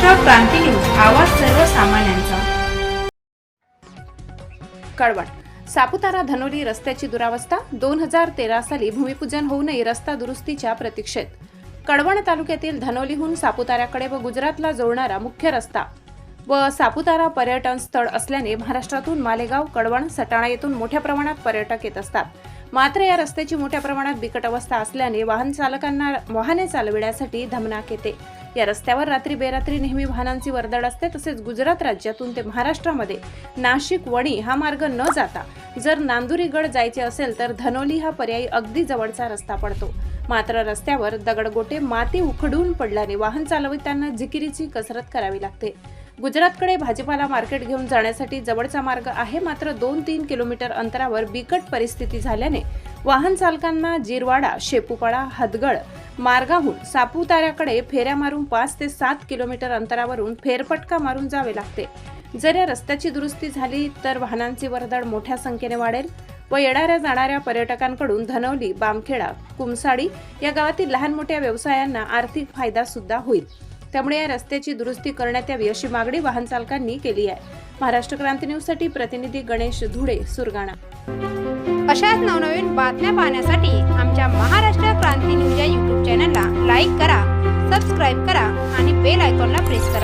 क्रांती news आवाज सर्वसामान्यांचा. कळवट सापुतारा धनोली रस्त्याची दुरावस्था दोन हजार तेरा साली भूमिपूजन होऊनही रस्ता दुरुस्तीच्या प्रतीक्षेत. कडवण तालुक्यातील धनोलीहून सापुताऱ्याकडे व गुजरातला जोडणारा मुख्य रस्ता. व सापुतारा पर्यटन स्थळ असल्याने महाराष्ट्रातून मालेगाव कडवण सटाणा येथून मोठ्या प्रमाणात पर्यटक येत असतात. मात्र या रस्त्याची मोठ्या प्रमाणात बिकट अवस्था असल्याने वाहन चालकांना वाहने चालविण्यासाठी धमनाक येते. या रस्त्यावर रात्री बेरात्री नेहमी वाहनांची वर्दळ असते तसेच गुजरात राज्यातून ते महाराष्ट्रामध्ये नाशिक वणी हा मार्ग न जाता जर नांदुरीगड जायचे असेल तर धनोली हा पर्यायी अगदी जवळचा रस्ता पडतो. मात्र रस्त्यावर दगडगोटे माती उखडून पडल्याने वाहन चालवताना जिकिरीची कसरत करावी लागते. गुजरातकडे भाजीपाला मार्केट घेऊन जाण्यासाठी जवळचा मार्ग आहे. मात्र दोन तीन किलोमीटर अंतरावर बिकट परिस्थिती झाल्याने वाहन चालकांना जिरवाडा शेपूपाडा हदगड मार्गाहून सापुताऱ्याकडे फेऱ्या मारून पाच ते सात किलोमीटर अंतरावरून फेरफटका मारून जावे लागते. जर या रस्त्याची दुरुस्ती झाली तर वाहनांची वर्दळ मोठ्या संख्येने वाढेल व येणाऱ्या जाणाऱ्या पर्यटकांकडून धनवली बामखेडा कुमसाडी या गावातील लहान मोठ्या व्यवसायांना आर्थिक फायदा सुद्धा होईल. त्यामुळे या रस्त्याची दुरुस्ती करण्यात यावी अशी मागणी वाहन चालकांनी केली आहे. महाराष्ट्र क्रांती न्यूजसाठी प्रतिनिधी गणेश धुळे सुरगाणा. अशाच नवनवीन बातम्या पाहण्यासाठी आमच्या महाराष्ट्र क्रांती न्यूज या यूट्यूब चॅनलला लाईक करा सबस्क्राईब करा आणि बेल आयकॉनला प्रेस करा.